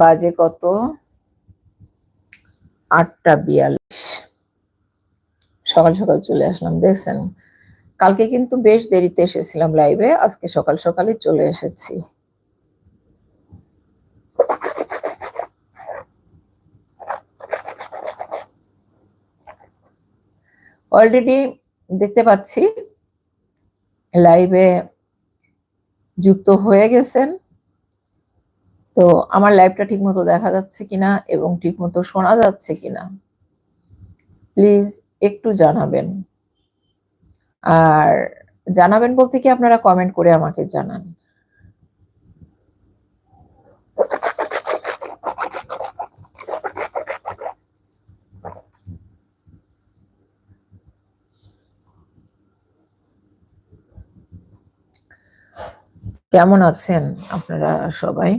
বাজে কত? আটটা বিয়াল্লিশ। সকাল সকাল চলে আসলাম, দেখছেন? কালকে কিন্তু বেশ দেরিতে এসেছিলাম লাইভে আজকে সকাল সকালে চলে এসেছি। অলরেডি দেখতে পাচ্ছি লাইভে যুক্ত হয়ে গেছেন। তো আমার লাইভটা ঠিকমতো দেখা যাচ্ছে কিনা এবং ঠিকমতো শোনা যাচ্ছে কিনা? প্লিজ একটু জানাবেন। আর জানাবেন বলতে কি আপনারা কমেন্ট করে আমাকে জানান। কেমন আছেন আপনারা সবাই?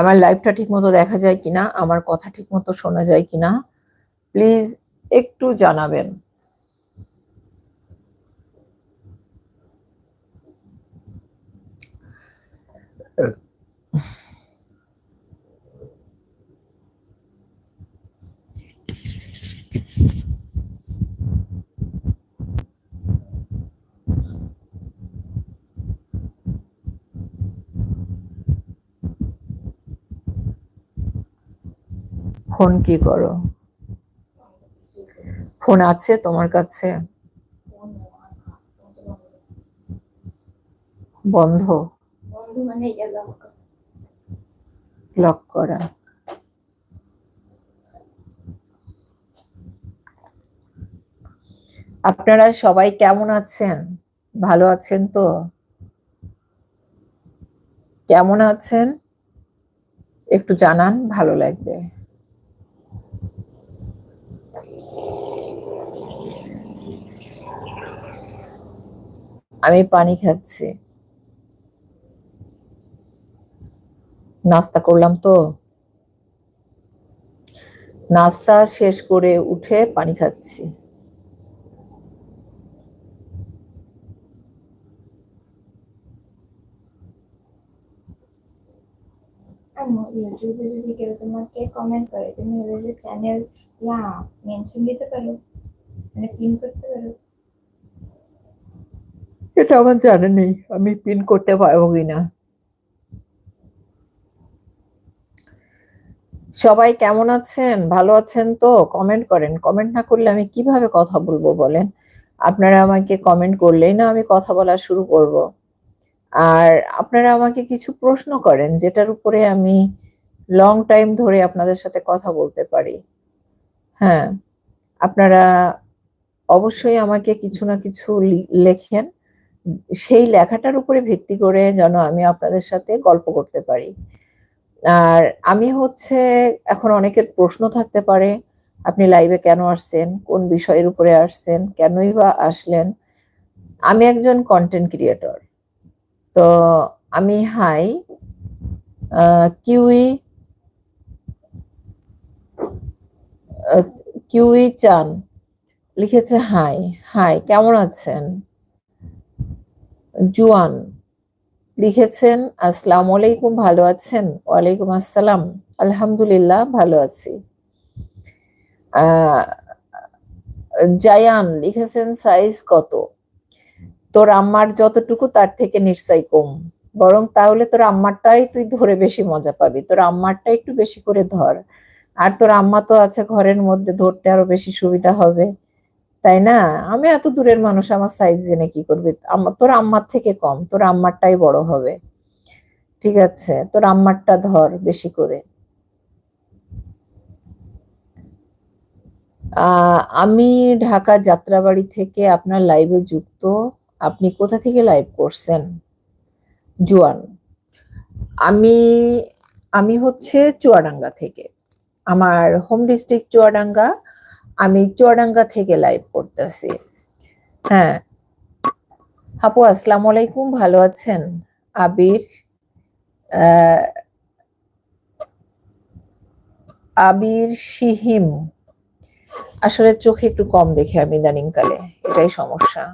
আমার লাইভটা ঠিক মতো দেখা যায় কিনা, আমার কথা ঠিক মতো শোনা যায় কিনা প্লিজ একটু জানাবেন। ফোন কি করো? ফোন আছে তোমার কাছে? বন্ধ? বন্ধু মানে লক করা। আপনারা সবাই কেমন আছেন? ভালো আছেন তো? কেমন আছেন? একটু জানান ভালো লাগবে। আমি পানি খাচ্ছি। নাস্তা করলাম তো। নাস্তা শেষ করে উঠে পানি খাচ্ছি। ইউটিউবে যদি কেউ তোমাকে কমেন্ট করে, তুমি ওদের যে চ্যানেল ইয়া মেনশন দিতে পারো মানে পিন করতে পারো। এটা আমার জানা নেই। আমি পিন করতে পারব কিনা। সবাই কেমন আছেন? ভালো আছেন তো? কমেন্ট করেন। কমেন্ট না করলে আমি কীভাবে কথা বলব বলেন? আপনারা আমাকে কমেন্ট করলেই না আমি কথা বলা শুরু করব। আর আপনারা আমাকে কিছু প্রশ্ন করেন, যেটার উপরে আমি লং টাইম ধরে আপনাদের সাথে কথা বলতে পারি। হ্যাঁ আপনারা অবশ্যই আমাকে কিছু না কিছু লেখেন। সেই লেখাটার উপরে ভিত্তি করে যেন আমি আপনাদের সাথে গল্প করতে পারি। আর আমি হচ্ছে, এখন অনেকের প্রশ্ন থাকতে পারে, আপনি লাইভে কেন আসছেন? কোন বিষয়ের উপরে আসছেন? কেনই বা আসলেন? আমি একজন কন্টেন্ট ক্রিয়েটর তো আমি হাই কিউই কিউই চান লিখেছে হাই হাই কেমন আছেন? জুয়ান লিখেছেন, আসসালামু আলাইকুম, ভালো আছেন? ওয়ালাইকুম আসসালাম, আলহামদুলিল্লাহ, ভালো আছি। জায়ান লিখেছেন, সাইজ কত? তোর আম্মার যতটুকু, তার থেকে নিশ্চয়ই কম। বরং তাহলে তোর আম্মারটাই তুই ধরে বেশি মজা পাবি। তোর আম্মারটা একটু বেশি করে ধর। আর তোর আম্মা তো আছে ঘরের মধ্যে, ধরতে আরও বেশি সুবিধা হবে। তাই না? আমি এত দূরের মানুষ, আমার সাইজ জেনে কি করবি? তোর আম্মার থেকে কম, তোর আম্মারটাই বড় হবে। ঠিক আছে, তোর আম্মারটা ধর বেশি করে। আমি ঢাকা যাত্রাবাড়ি থেকে আপনার লাইভে যুক্ত। আপনি কোথা থেকে লাইভ করছেন? জুয়ান। আমি আমি হচ্ছে চুয়াডাঙ্গা থেকে। আমার হোম ডিস্ট্রিক্ট চুয়াডাঙ্গা। আমি চুয়াডাঙ্গা থেকে লাইভ করতেছি। হ্যাঁ। আপু, আসসালামু আলাইকুম, ভালো আছেন? আবির আবির শিহিম। আসলে চোখে একটু কম দেখে আমি ইদানিং কালে এটাই সমস্যা।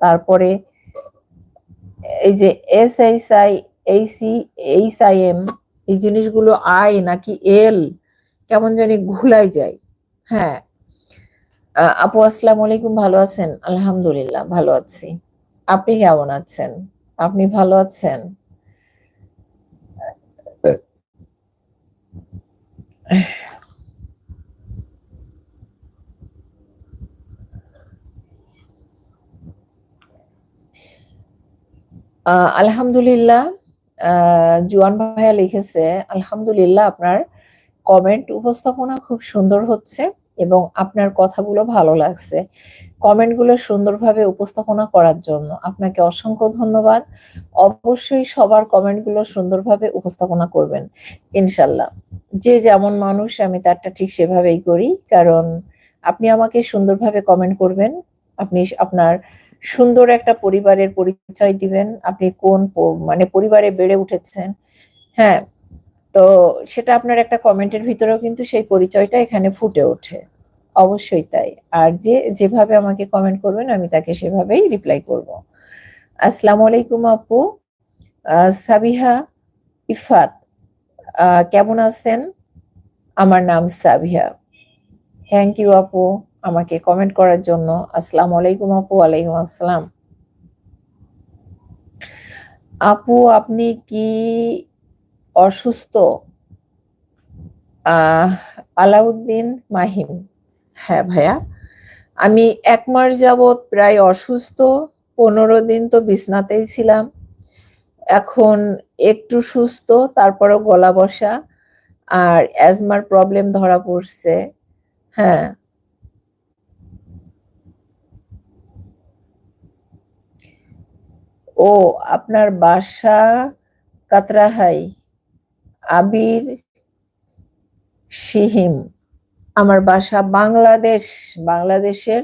তারপরে এই যে এস এইচ আই এইসি এইচ আই এম এই জিনিসগুলো আই নাকি এল কেমন জানি ঘুলাই যায়। হ্যাঁ আপু, আসসালামু আলাইকুম, ভালো আছেন? আলহামদুলিল্লাহ, ভালো আছি। আপনি কেমন আছেন? আপনি ভালো আছেন? আলহামদুলিল্লাহ জুয়ান ভাইয়া লিখেছে, আলহামদুলিল্লাহ, আপনার কমেন্ট উপস্থাপনা খুব সুন্দর হচ্ছে। এবং আপনার কথাগুলো ভালো লাগছে। কমেন্টগুলো সুন্দরভাবে উপস্থাপনা করার জন্য আপনাকে অসংখ্য ধন্যবাদ। অবশ্যই সবার কমেন্টগুলো সুন্দরভাবে উপস্থাপনা করবেন, ইনশাল্লাহ। যে যেমন মানুষ, আমি তারটা ঠিক সেভাবেই করি, কারণ আপনি আমাকে সুন্দরভাবে কমেন্ট করবেন। আপনি আপনার সুন্দর একটা পরিবারের পরিচয় দিবেন। আপনি কোন মানে পরিবারে বেড়ে উঠেছেন। হ্যাঁ তো সেটা আপনার একটা কমেন্টের ভিতরেও কিন্তু সেই পরিচয়টা এখানে ফুটে ওঠে। অবশ্যই তাই। আর যে, যেভাবে আমাকে কমেন্ট করবেন, আমি তাকে সেভাবেই রিপ্লাই করব। আসসালামু আলাইকুম আপু। সাবিহা ইফাত কেমন আছেন? আমার নাম সাবিহা। থ্যাংক ইউ আপু আমাকে কমেন্ট করার জন্য। আসসালামু আলাইকুম আপু, ওয়ালাইকুম আসসালাম। আপু, আপনি কি অসুস্থ আলাউদ্দিন মাহিম। হ্যাঁ ভাইয়া, আমি এক মাস যাবৎ প্রায় অসুস্থ, পনেরো দিন তো বিছনাতেই ছিলাম। এখন একটু সুস্থ, তারপরও গলা বসা আর অ্যাজমার প্রবলেম ধরা পড়ছে। হ্যাঁ। ও, আপনার বাসা কাতরা কাতরাহাই। আবির সিহিম আমার বাসা বাংলাদেশ, বাংলাদেশের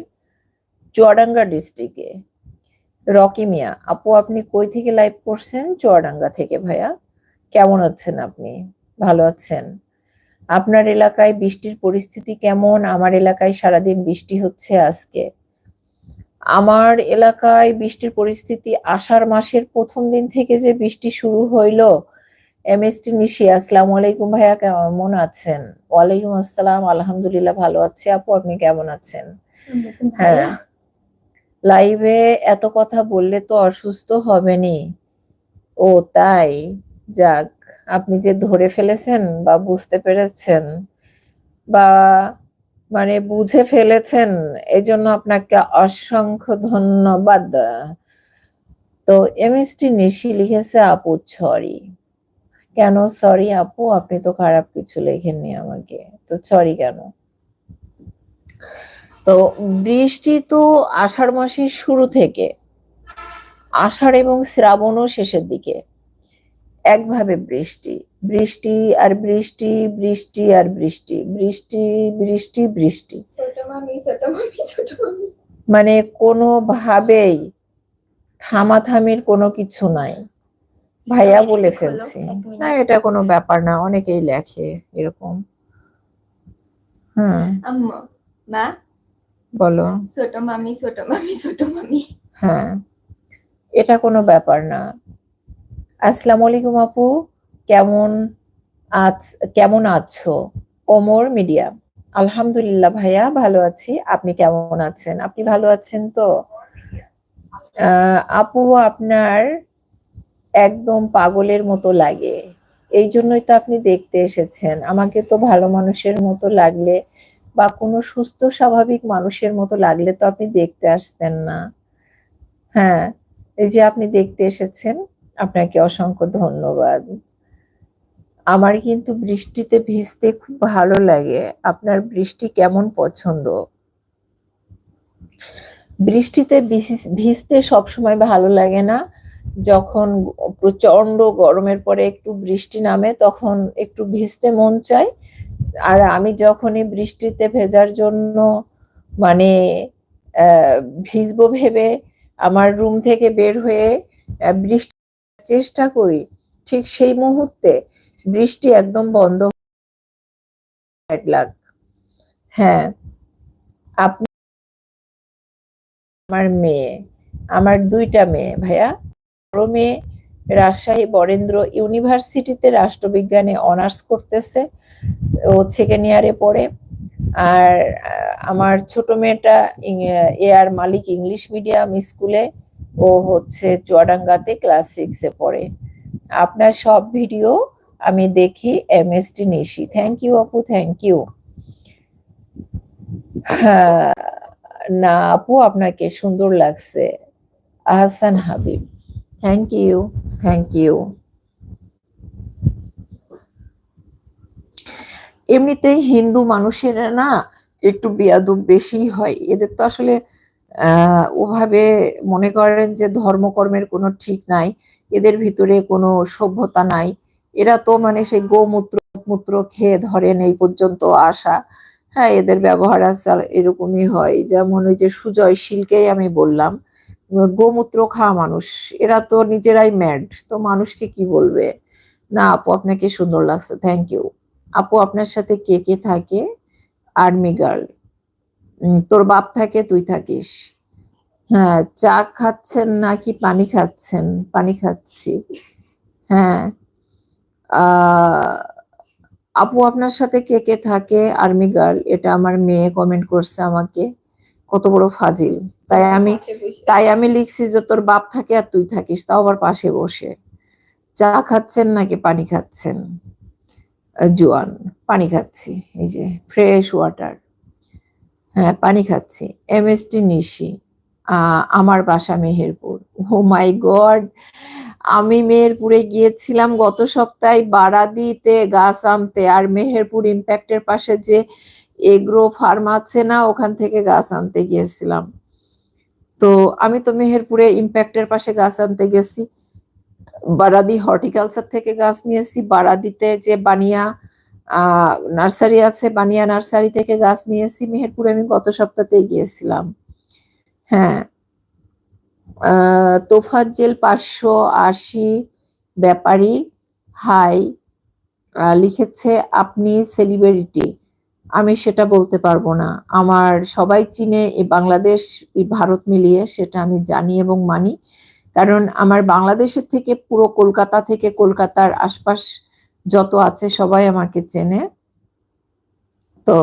চুয়াডাঙ্গা ডিস্ট্রিক্টে। রকি মিয়া, আপু, আপনি কই থেকে লাইভ করছেন? চুয়াডাঙ্গা থেকে, ভাইয়া। কেমন আছেন আপনি? ভালো আছেন। আপনার এলাকায় বৃষ্টির পরিস্থিতি কেমন? আমার এলাকায় সারাদিন বৃষ্টি হচ্ছে আজকে। আমার এলাকায় বৃষ্টির পরিস্থিতি আষাঢ় মাসের প্রথম দিন থেকে যে বৃষ্টি শুরু হইল এমএসটি নিশি আসসালামু আলাইকুম ভাইয়া কেমন আছেন? ওয়ালাইকুম আসসালাম আলহামদুলিল্লাহ ভালো আছি। আপু আপনি কেমন আছেন? হ্যাঁ। লাইভে এত কথা বললে তো অসুস্থ হবেনি ও তাই? যাক আপনি যে ধরে ফেলেছেন বা বুঝতে পেরেছেন বা মানে বুঝে ফেলেছেন এজন্য আপনাকে অসংখ্য ধন্যবাদ। তো এমএসটি নিশি লিখেছে আপু সরি কেন? সরি আপু আপনি তো খারাপ কিছু লেখেননি আমাকে। তো সরি কেন? তো বৃষ্টি তো আষাঢ় মাসের শুরু থেকে আষাঢ় এবং শ্রাবণও শেষের দিকে। একভাবে বৃষ্টি বৃষ্টি আর বৃষ্টি বৃষ্টি আর বৃষ্টি বৃষ্টি বৃষ্টি বৃষ্টি। মানে কোনোভাবেই থামাথামির কোনো কিছু নাই। ভাইয়া বলে ফেলছি। না এটা কোনো ব্যাপার না অনেকেই লেখে এরকম। হুম। মা? বলো। ছোট মামি ছোট মামি ছোট মামি। হ্যাঁ এটা কোনো ব্যাপার না। আসসালামু আলাইকুম আপু কেমন আছ কেমন আছো? ওমর মিডিয়া। আলহামদুলিল্লাহ ভাইয়া ভালো আছি। আপনি কেমন আছেন? আপনি ভালো আছেন তো? আহ, আপু আপনার একদম পাগলের মতো লাগে। এই জন্যই তো আপনি দেখতে এসেছেন। আমাকে তো ভালো মানুষের মতো লাগলে বা কোনো সুস্থ, স্বাভাবিক মানুষের মতো লাগলে তো আপনি দেখতে আসতেন না। হ্যাঁ এই যে আপনি দেখতে এসেছেন, আপনাকে অসংখ্য ধন্যবাদ। আমার কিন্তু বৃষ্টিতে ভিজতে খুব ভালো লাগে। আপনার বৃষ্টি কেমন পছন্দ? বৃষ্টিতে ভিজ- ভিজতে সবসময় ভালো লাগে না? যখন প্রচণ্ড গরমের পরে একটু বৃষ্টি নামে, তখন একটু ভিজতে মন চায়। আর আমি যখনই বৃষ্টিতে ভেজার জন্য মানে ভিজবো ভেবে আমার রুম থেকে বের হয়ে বৃষ্টি চেষ্টা করি, ঠিক সেই মুহূর্তে বৃষ্টি একদম বন্ধ লাক হ্যাঁ। আপনি আমার মেয়ে, আমার দুইটা মেয়ে, ভাইয়া। মেয়ে রাজশাহী বরেন্দ্র ইউনিভার্সিটিতে রাষ্ট্রবিজ্ঞানে অনার্স করতেছে, ও সেকেন্ড ইয়ারে পড়ে। আর আমার ছোট মেয়েটা এ আর মালিক ইংলিশ মিডিয়াম স্কুলে, ও হচ্ছে চুয়াডাঙ্গাতে ক্লাস সিক্সে পড়ে। আপনার সব ভিডিও আমি দেখি M S T Nishi. Thank you আপু থ্যাংক ইউ না, আপু, আপনাকে সুন্দর লাগছে। Ahsan Habib. Thank you thank you এমনিতেই হিন্দু মানুষেরা না একটু বেয়াদব বেশি হয়। এদের তো আসলে ওভাবে মনে করেন যে ধর্মকর্মের কোনো ঠিক নাই। এদের ভিতরে কোনো সভ্যতা নাই। এরা তো মানে সেই গোমূত্র, মূত্র খেয়ে ধরেন এই পর্যন্ত আসা। হ্যাঁ এদের ব্যবহার আচার এরকমই হয়। যেমন ওই যে সুজয় শিলকেই আমি বললাম। গোমূত্র খাওয়া মানুষ। এরা তো নিজেরাই ম্যাড তো মানুষকে কি বলবে? না, আপু আপনাকে সুন্দর লাগছে। থ্যাংক ইউ আপু, আপনার সাথে কে কে থাকে? Army girl. তোর বাপ থাকে, তুই থাকিস। হ্যাঁ চা খাচ্ছেন নাকি পানি খাচ্ছেন? পানি খাচ্ছি। হ্যাঁ। আপু, আপনার সাথে কে কে থাকে? আর্মি গার্ল, এটা আমার মেয়ে কমেন্ট করছে আমাকে। কত বড় ফাজিল। তাই আমি তাই আমি লিখছি যে তোর বাপ থাকে আর তুই থাকিস তাও আবার পাশে বসে। চা খাচ্ছেন নাকি পানি খাচ্ছেন? জোয়ান পানি খাচ্ছি এই যে ফ্রেশ ওয়াটার হ্যাঁ পানি খাচ্ছি। এম এস টি নিশি আহ, আমার বাসা মেহেরপুর। ও মাই গড আমি মেহেরপুরে গিয়েছিলাম গত সপ্তাহে বারাদিতে গাছ আনতে আর মেহেরপুর ইম্প্যাক্টের পাশে যে এগ্রো ফার্ম আছে না, ওখান থেকে গাছ আনতে গিয়েছিলাম। তো আমি তো মেহেরপুরে ইম্প্যাক্টের পাশে গাছ আনতে গেছি। বারাদি হর্টিকালচার থেকে গাছ নিয়েছি। বারাদিতে যে বানিয়া নার্সারি আছে, বানিয়া নার্সারি থেকে গাছ নিয়েছি। মেহেরপুরে আমি গত সপ্তাহতে গিয়েছিলাম। হ্যাঁ। আহ জেল পাঁচশো আশি ব্যাপারী। হাই। লিখেছে, আপনি সেলিব্রিটি আমি সেটা বলতে পারব না। আমার সবাই চিনে এই বাংলাদেশ ভারত মিলিয়ে সেটা আমি জানি এবং মানি। কারণ আমার বাংলাদেশের থেকে পুরো কলকাতা থেকে কলকাতার আশপাশ যত আছে সবাই আমাকে চেনে। তো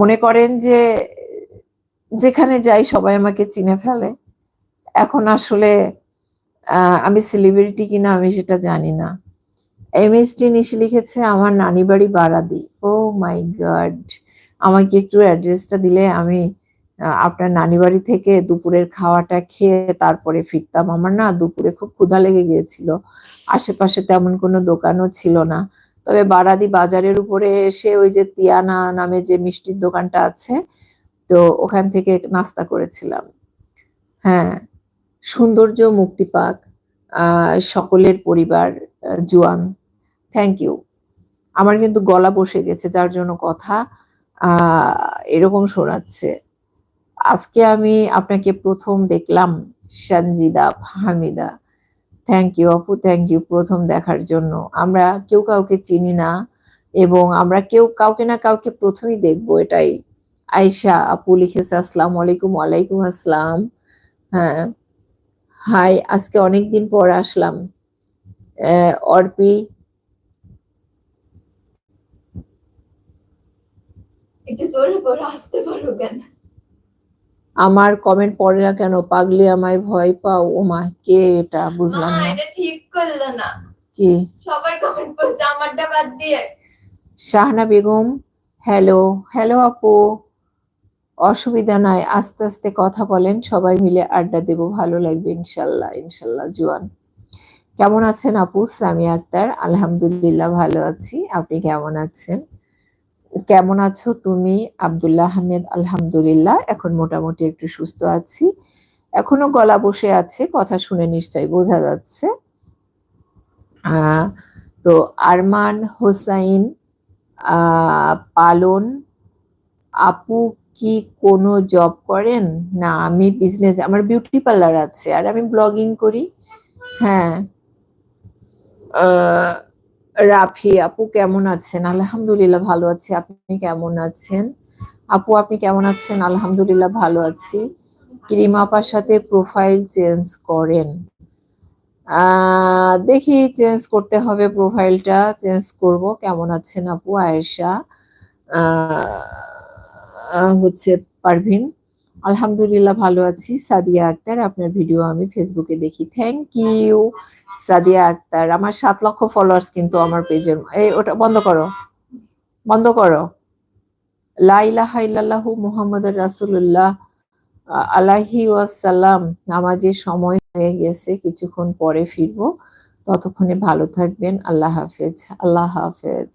মনে করেন যে যেখানে যাই সবাই আমাকে চিনে ফেলে। এখন আসলে আমি সেলিব্রিটি কিনা আমি সেটা জানি না। এম এস টি নিশি লিখেছে আমার নানি বাড়ি বারাদি। ও মাই গড আমাকে একটু অ্যাড্রেসটা দিলে আমি আপনার নানি বাড়ি থেকে দুপুরের খাওয়াটা খেয়ে তারপরে ফিরতাম। আমার না দুপুরে খুব ক্ষুধা লেগে গিয়েছিল। আশেপাশে তেমন কোনো দোকানও ছিল না। তবে বারাদি বাজারের উপরে এসে ওই যে তিয়ানা নামে যে মিষ্টির দোকানটা আছে তো ওখান থেকে নাস্তা করেছিলাম। হ্যাঁ সৌন্দর্য মুক্তি পাক আহ, সকলের পরিবার জুয়ান। থ্যাংক ইউ আমার কিন্তু গলা বসে গেছে, যার জন্য কথা এরকম শোনাচ্ছে। আজকে আমি আপনাকে প্রথম দেখলাম সঞ্জিদা হামিদা। থ্যাংক ইউ আপু থ্যাংক ইউ প্রথম দেখার জন্য। আমরা কেউ কাউকে চিনি না, এবং আমরা কেউ কাউকে না কাউকে প্রথমেই দেখব, এটাই। আয়শা, আপু লিখেছে, আসসালামু আলাইকুম, ওয়ালাইকুম আসসালাম। হ্যাঁ। হাই আজকে অনেকদিন পর আসলাম। অর্পি একটু জোরে আসতে পারো কেন? আমার কমেন্ট পড়ে না কেন? পাগলি আমায় ভয় পাও। ও মা কে এটা? বুঝলাম না। এটা ঠিক করলে না। কি? সবার কমেন্ট করছে আমারটা বাদ দিয়ে। শাহনা বেগম হ্যালো হ্যালো আপু। অসুবিধা নাই আস্তে আস্তে কথা বলেন সবাই মিলে আড্ডা দেব ভালো লাগবে ইনশাল্লাহ ইনশাল্লাহ জুয়ান। কেমন আছেন আপু? সামিয়া আক্তার আলহামদুলিল্লাহ ভালো আছি। আপনি কেমন আছেন? কেমন আছো তুমি? আব্দুল্লাহ আহমেদ, আলহামদুলিল্লাহ। এখন মোটামুটি একটু সুস্থ আছি। এখনও গলা বসে আছে, কথা শুনে নিশ্চয়ই বোঝা যাচ্ছে। তো আরমান হোসাইন পালন, আপু কি কোনো জব করেন? না, আমি বিজনেস আমার বিউটি পার্লার আছে, আর আমি ব্লগিং করি। হ্যাঁ। রাফি, আপু কেমন আছেন? আলহামদুলিল্লাহ ভালো আছি। আপনি কেমন আছেন? আপু, আপনি কেমন আছেন? আলহামদুলিল্লাহ ভালো আছি। ক্রিম আপার সাথে প্রোফাইল চেঞ্জ করেন। দেখি চেঞ্জ করতে হবে প্রোফাইলটা চেঞ্জ করব। কেমন আছেন আপু? আয়েশা হচ্ছে পারভিন। আলহামদুলিল্লাহ ভালো আছি। সাদিয়া আক্তার, আপনার ভিডিও আমি ফেসবুকে দেখি। থ্যাংক ইউ সাদিয়া আক্তার, আমার সাত লক্ষ ফলোয়ার্স কিন্তু আমার পেজের এই ওটা বন্ধ করো। বন্ধ করো। লা ইলাহা ইল্লাল্লাহু মুহাম্মাদুর রাসূলুল্লাহ আলাইহি ওয়াসাল্লাম। নামাজের সময় হয়ে গেছে, কিছুক্ষণ পরে ফিরবো। ততক্ষণে ভালো থাকবেন। আল্লাহ হাফেজ। আল্লাহ হাফেজ।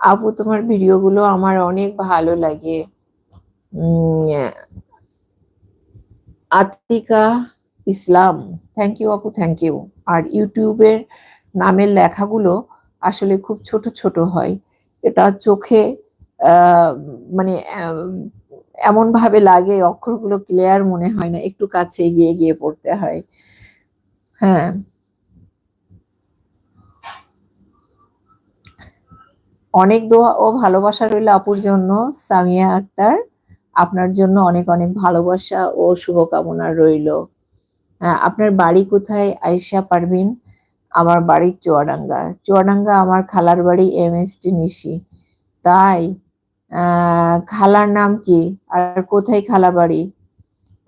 আপু তোমার ভিডিওগুলো আমার অনেক ভালো লাগে। আতিকা ইসলাম। থ্যাংক ইউ আপু থ্যাংক ইউ আর ইউটিউবের নামের লেখাগুলো আসলে খুব ছোট ছোট হয়। এটা চোখে মানে এমন ভাবে লাগে, অক্ষরগুলো ক্লিয়ার মনে হয় না, একটু কাছে এগিয়ে গিয়ে পড়তে হয়। হ্যাঁ। অনেক দোয়া ও ভালোবাসা রইল আপুর জন্য, সামিয়া আক্তার। আপনার জন্য অনেক অনেক ভালোবাসা ও শুভকামনা রইল। আপনার বাড়ি কোথায়? আয়েশা পারভিন, আমার বাড়ি চুয়াডাঙ্গা। চুয়াডাঙ্গা আমার খালার বাড়ি এম এস টি নিশি। তাই খালার নাম কি? আর কোথায় খালা বাড়ি?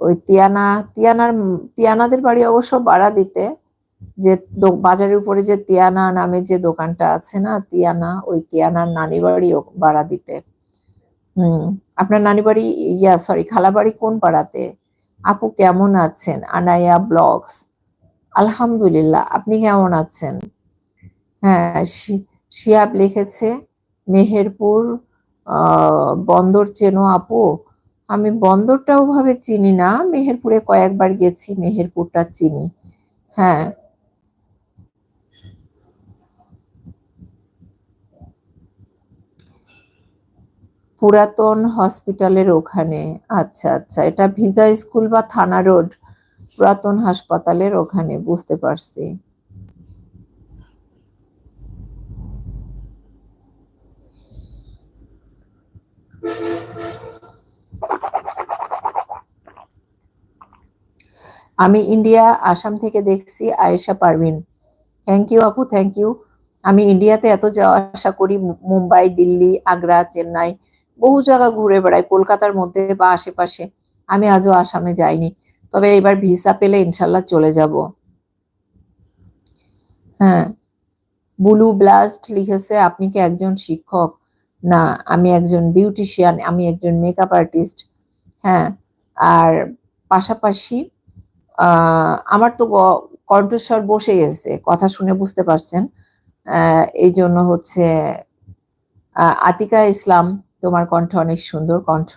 ওই তিয়ানা, তিয়ানার, তিয়ানাদের বাড়ি অবশ্য বাড়া দিতে। যে বাজারের উপরে যে তিয়ানা নামে যে দোকানটা আছে না, তিয়ানা, ওই তিয়ানার নানি বাড়ি ভাড়া দিতে। হুম, আপনার নানি বাড়ি, ইয়া সরি খালা বাড়ি কোন পাড়াতে? আপু কেমন আছেন? আনায়া ব্লগস। আলহামদুলিল্লাহ, আপনি কেমন আছেন? হ্যাঁ শিয়াব লিখেছে, মেহেরপুর বন্দর চেনো আপু। আমি বন্দরটা ওভাবে চিনি না, মেহেরপুরে কয়েকবার গেছি, মেহেরপুরটা চিনি। হ্যাঁ পুরাতন হসপিটালের ওখানে। আচ্ছা আচ্ছা এটা ভিজা স্কুল বা থানা রোড? পুরাতন হাসপাতালের ওখানে, বুঝতে পারছি। আমি ইন্ডিয়া, আসাম থেকে দেখছি আয়েশা পারভিন। থ্যাংক ইউ আপু থ্যাংক ইউ আমি ইন্ডিয়াতে এত যাওয়া আসা করি মুম্বাই, দিল্লি, আগ্রা, চেন্নাই। বহু জায়গা ঘুরে বেড়াই, কলকাতার মধ্যে বা আশেপাশে। আমি আজও আসামে যাইনি। তবে এবার ভিসা পেলে ইনশাল্লাহ চলে যাব। হ্যাঁ বুলু ব্লাস্ট লিখেছে, আপনি কি একজন শিক্ষক? না, আমি একজন বিউটিশিয়ান, আমি একজন মেকআপ আর্টিস্ট। হ্যাঁ আর পাশাপাশি আমার তো কণ্ঠস্বর বসে গেছে, কথা শুনে বুঝতে পারছেন। এই জন্য হচ্ছে আতিকা ইসলাম তোমার কণ্ঠ অনেক সুন্দর কণ্ঠ।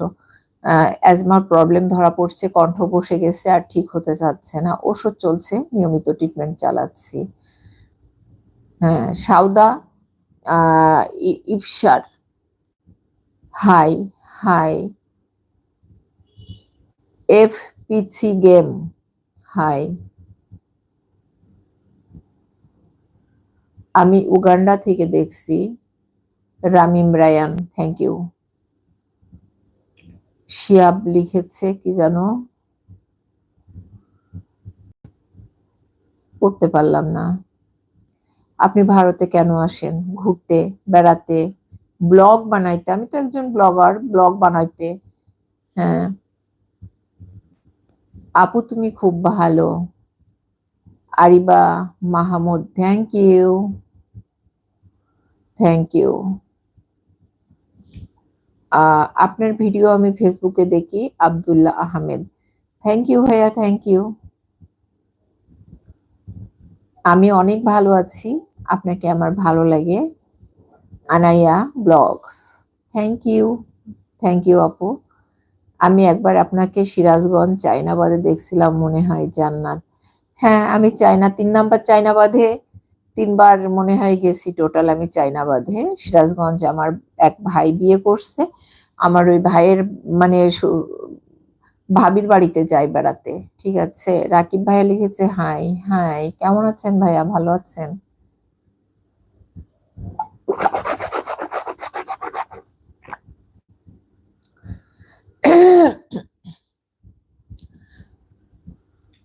অ্যাজমার প্রবলেম ধরা পড়ছে, কণ্ঠ বসে গেছে আর ঠিক হতে যাচ্ছে না। ওষুধ চলছে, নিয়মিত ট্রিটমেন্ট চালাচ্ছি। হ্যাঁ Sauda Ifsar hi hi. F PC game. Hi. আমি উগান্ডা থেকে দেখছি, রামিম রায়ান থ্যাংক ইউ শিয়াব লিখেছে, কি জানো? পড়তে পারলাম না। আপনি ভারতে কেন আসেন? ঘুরতে, বেড়াতে, ব্লগ বানাইতে? আমি তো একজন ব্লগার, ব্লগ বানাইতে। হ্যাঁ। আপু তুমি খুব ভালো। Ariba Mahmud thank you thank you আপনার ভিডিও আমি ফেসবুকে দেখি, আবদুল্লাহ আহমেদ। থ্যাংক ইউ ভাইয়া থ্যাংক ইউ আমি অনেক ভালো আছি, আপনাকে আমার ভালো লাগে। Anaya blogs. Thank you thank you আপু। আমি একবার আপনাকে সিরাজগঞ্জ চাইনাবাদে দেখছিলাম, মনে হয় জান্নাত। হ্যাঁ আমি চায়না, তিন নাম্বার চাইনাবাদে তিনবার মনে হয় গেছি টোটাল আমি চাইনাবাদে সিরাজগঞ্জ আমার এক ভাই বিয়ে করছে। আমার ওই ভাইয়ের মানে ভাবির বাড়িতে যাই বেড়াতে, ঠিক আছে? রাকিব ভাইয়া লিখেছে, হাই হাই, কেমন আছেন ভাইয়া? ভালো আছেন?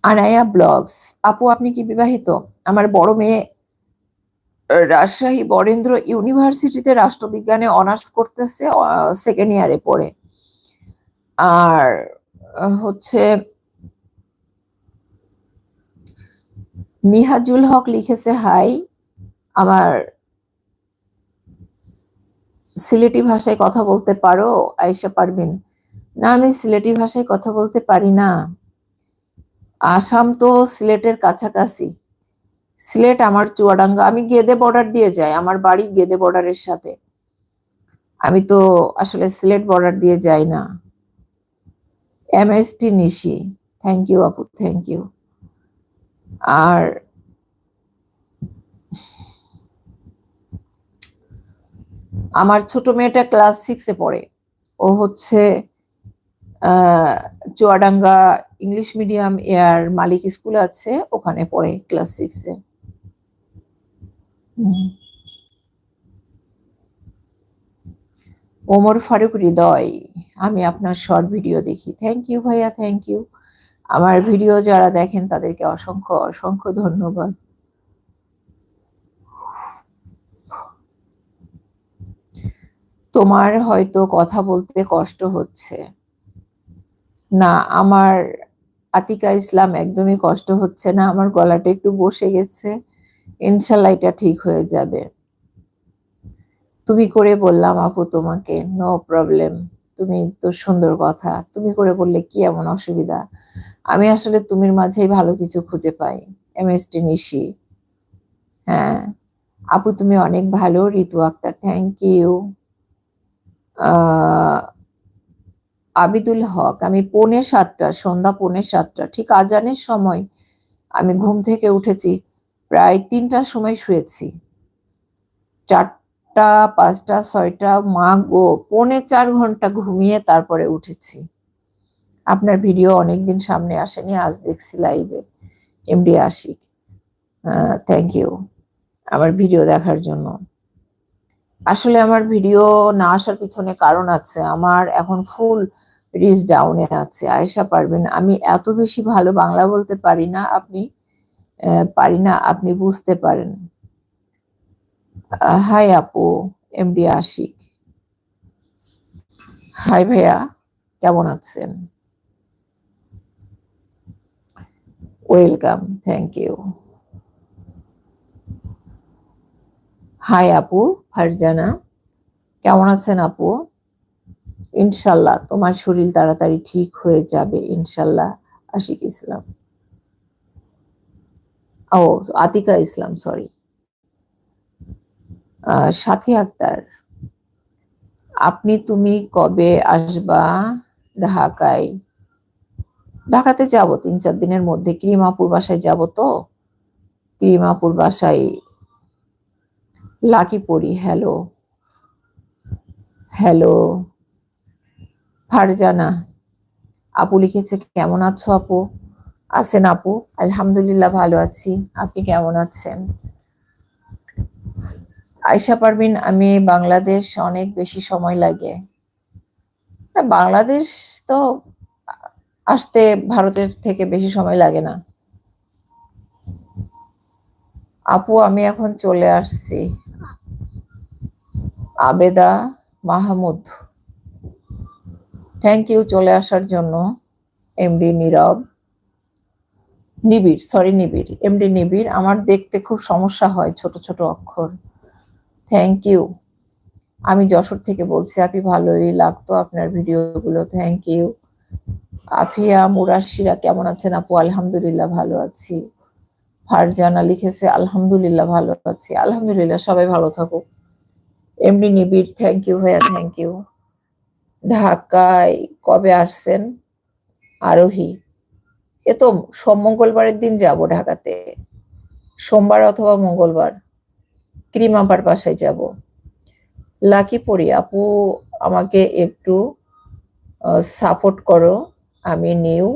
আনায়া ব্লগস, আপু আপনি কি বিবাহিত? আমার বড় মেয়ে রাজশাহী বরেন্দ্র ইউনিভার্সিটিতে রাষ্ট্রবিজ্ঞানে অনার্স করতেছে সেকেন্ড ইয়ারে পড়ে। আর হচ্ছে নিহাজুল হক লিখেছে, হাই, আমার সিলেটি ভাষায় কথা বলতে পারো? আয়েশা পারবিন না, আমি সিলেটি ভাষায় কথা বলতে পারি না। আসাম তো সিলেটের কাছাকাছি। সিলেট আমার চুয়াডাঙ্গা। আমি গেদে বর্ডার দিয়ে যাই, আমার বাড়ি গেদে বর্ডারের সাথে। আমি তো আসলে সিলেট বর্ডার দিয়ে যাই না। M S T Nishi. Thank you আপু থ্যাংক ইউ আর আমার ছোট মেয়েটা ক্লাস সিক্সে পড়ে। ও হচ্ছে Chuadanga English medium air Malik school আছে, ওখানে পড়ে ক্লাস সিক্সে ওমর ফারুক হৃদয়, আমি আপনার শর্ট ভিডিও দেখি। থ্যাংক ইউ ভাইয়া থ্যাংক ইউ আমার ভিডিও যারা দেখেন তাদেরকে অসংখ্য অসংখ্য ধন্যবাদ। তোমার হয়তো কথা বলতে কষ্ট হচ্ছে। না, আমার আতিকা ইসলাম একদমই কষ্ট হচ্ছে না, আমার গলাটা একটু বসে গেছে। ইনশাল্লাহ এটা ঠিক হয়ে যাবে। তুমি করে বললাম আপু তোমাকে নো প্রবলেম তুমি তো সুন্দর কথা, তুমি করে বললে কি এমন অসুবিধা? আমি আসলে তুমির মাঝেই ভালো কিছু খুঁজে পাই এম এস টি নিশি। হ্যাঁ আপু তুমি অনেক ভালো, ঋতু আক্তার থ্যাংক ইউ আবিদুল হক, আমি পৌনে সাতটা, সন্ধ্যা পৌনে সাতটা, ঠিক আজানের সময় আমি ঘুম থেকে উঠেছি। প্রায় তিনটার সময় শুয়েছি। চারটা, পাঁচটা, ছয়টা, মা গো, পৌনে চার ঘণ্টা ঘুমিয়ে তারপরে উঠেছি। আপনার ভিডিও অনেকদিন সামনে আসেনি, আজ দেখছি লাইভে এমডি আশিক থ্যাংক ইউ আমার ভিডিও দেখার জন্য। আসলে আমার ভিডিও না আসার পিছনে কারণ আছে, আমার এখন ফুল রিচ ডাউনে আছে। আয়েশা পারবেন, আমি এত বেশি ভালো বাংলা বলতে পারি না, আপনি পারি না, আপনি বুঝতে পারেন। হাই আপু, এমডি আশিক। হাই ভাইয়া, কেমন আছেন? Welcome, thank you. হাই আপু, ফারজানা, কেমন আছেন আপু? ইনশাল্লাহ, তোমার শরীর তাড়াতাড়ি ঠিক হয়ে যাবে, ইনশাল্লাহ, আশিক ইসলাম। ও, আতিকা ইসলাম সরি সাথী আক্তার, আপনি তুমি কবে আসবা ঢাকায়? ঢাকাতে যাব, তিন চার দিনের মধ্যে। ক্রিমাপুর বাসায় যাব তো? ক্রিমাপুর বাসায় লাকি পড়ি হ্যালো হ্যালো ফারজানা, আপু লিখেছে, কেমন আছো আপু? আছেন আপু? আলহামদুলিল্লাহ ভালো আছি। আপনি কেমন আছেন? আয়সা পারবিন আমি বাংলাদেশ অনেক বেশি সময় লাগে। বাংলাদেশ তো আসতে ভারতের থেকে বেশি সময় লাগে না। আপু, আমি এখন চলে আসছি। আবেদা মাহমুদ। থ্যাংক ইউ চলে আসার জন্য এমডি নীরব। নিবিড় সরি নিবিড় এমডি নিবিড়। আমার দেখতে খুব সমস্যা হয় ছোট ছোট অক্ষর। থ্যাংক ইউ আমি যশোর থেকে বলছি, আপনি ভালোই লাগতো আপনার ভিডিওগুলো। থ্যাংক ইউ আফিয়া মুরাশিরা কেমন আছেন আপু? আলহামদুলিল্লাহ ভালো আছি। ফারজানা লিখেছে, আলহামদুলিল্লাহ ভালো আছি। আলহামদুলিল্লাহ, সবাই ভালো থাকুক। এমনি নিবিড় থ্যাংক ইউ ভাইয়া থ্যাংক ইউ ঢাকায় কবে আসছেন? আরোহী। এ তো সোম মঙ্গলবারের দিন যাব ঢাকাতে। সোমবার অথবা মঙ্গলবার। ক্রিম আপার বাসায় যাব। লাকি পড়ি আপু, আমাকে একটু সাপোর্ট করো। আমি নিউ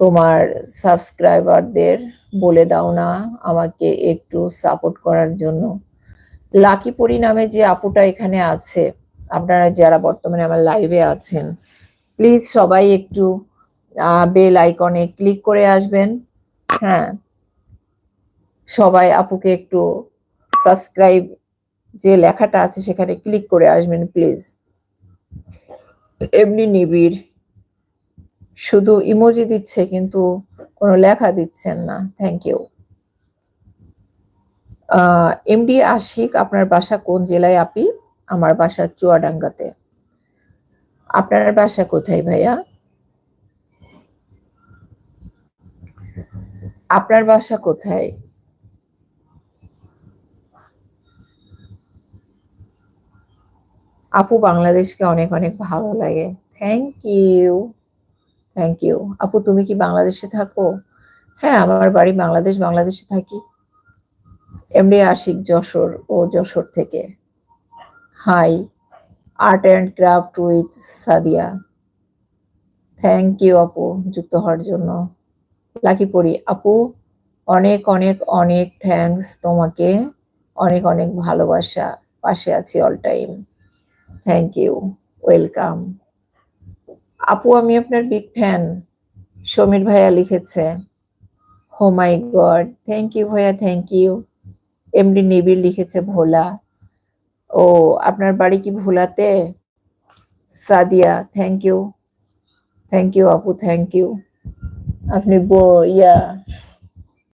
তোমার সাবস্ক্রাইবারদের বলে দাও না আমাকে একটু সাপোর্ট করার জন্য। লাকি পরি নামে যে আপুটা এখানে আছে, আপনারা যারা বর্তমানে আমার লাইভে আছেন প্লিজ সবাই একটু বেল আইকনে ক্লিক করে আসবেন। হ্যাঁ। সবাই আপুকে একটু সাবস্ক্রাইব যে লেখাটা আছে সেখানে ক্লিক করে আসবেন প্লিজ এমনি নিবিড়। শুধু ইমোজি দিচ্ছে কিন্তু কোনো লেখা দিচ্ছেন না। থ্যাংক ইউ এমডি আশিক আপনার বাসা কোন জেলায় আপি? আমার বাসা চুয়াডাঙ্গাতে। আপনার বাসা কোথায় ভাইয়া? আপনার বাসা কোথায়? আপু বাংলাদেশকে অনেক অনেক ভালো লাগে। থ্যাংক ইউ থ্যাংক ইউ আপু, তুমি কি বাংলাদেশে থাকো? হ্যাঁ আমার বাড়ি বাংলাদেশ, বাংলাদেশে থাকি। এমডি আশিক যশোর, ও যশোর থেকে। Hi art and craft with Sadia thank you আপু, যুক্ত হওয়ার জন্য। লাকি পড়ি। আপু, অনেক অনেক অনেক থ্যাঙ্কস তোমাকে। অনেক অনেক ভালোবাসা। পাশে আছি all time thank you welcome আপু, আমি আপনার বিগ ফ্যান সমীর ভাইয়া লিখেছে oh my god thank you ভাইয়া থ্যাংক ইউ এমডি নিবিড় লিখেছে, ভোলা। ও, আপনার বাড়ি কি ভোলাতে? Sadia thank you thank you আপু থ্যাংক ইউ আপনি বো ইয়া